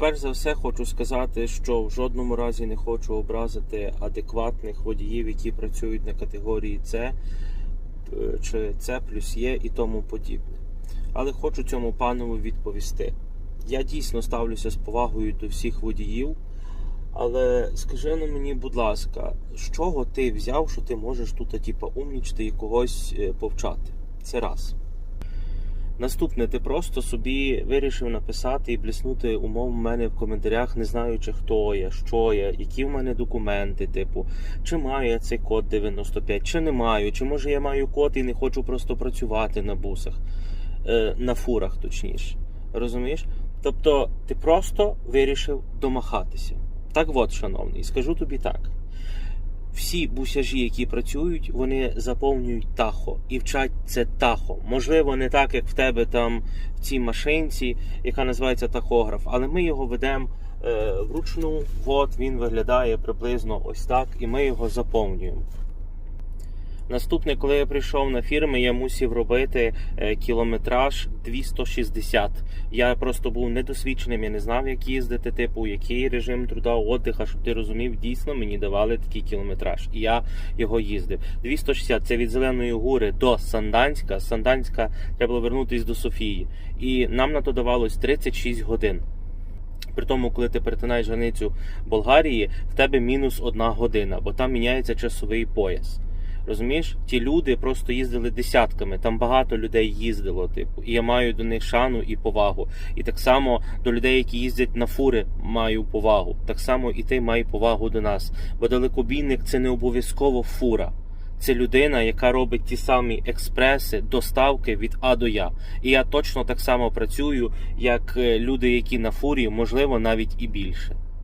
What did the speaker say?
перш за все хочу сказати, що в жодному разі не хочу образити адекватних водіїв, які працюють на категорії С е, чи С плюс Є і тому подібне. Але хочу цьому панові відповісти. Я дійсно ставлюся з повагою до всіх водіїв. Але скажи ну мені, будь ласка, з чого ти взяв, що ти можеш тут, типа, умнічити і когось е, повчати? Це раз. Наступне, ти просто собі вирішив написати і бліснути умов в мене в коментарях, не знаючи, хто я, що я, які в мене документи, типу, чи маю я цей код 95, чи не маю, чи може я маю код і не хочу просто працювати на бусах, е, на фурах, точніше. Розумієш? Тобто ти просто вирішив домахатися. Так от, шановний, скажу тобі так. Всі бусяжі, які працюють, вони заповнюють тахо і вчать це тахо. Можливо, не так, як в тебе там в цій машинці, яка називається тахограф, але ми його ведемо е, вручну. От він виглядає приблизно ось так, і ми його заповнюємо. Наступне, коли я прийшов на фірми, я мусив робити е, кілометраж 260. Я просто був недосвідченим, я не знав, як їздити, типу, який режим труда, отдиха, щоб ти розумів, дійсно мені давали такий кілометраж. І я його їздив. 260 це від Зеленої гури до Санданська. З Санданська треба було вернутися до Софії. І нам на то давалось 36 годин. При тому, коли ти перетинаєш границю Болгарії, в тебе мінус одна година, бо там міняється часовий пояс. Розумієш, ті люди просто їздили десятками. Там багато людей їздило, типу, і я маю до них шану і повагу. І так само до людей, які їздять на фури, маю повагу. Так само і ти май повагу до нас. Бо далекобійник це не обов'язково фура. Це людина, яка робить ті самі експреси, доставки від А до Я. І я точно так само працюю, як е, люди, які на фурі, можливо, навіть і більше.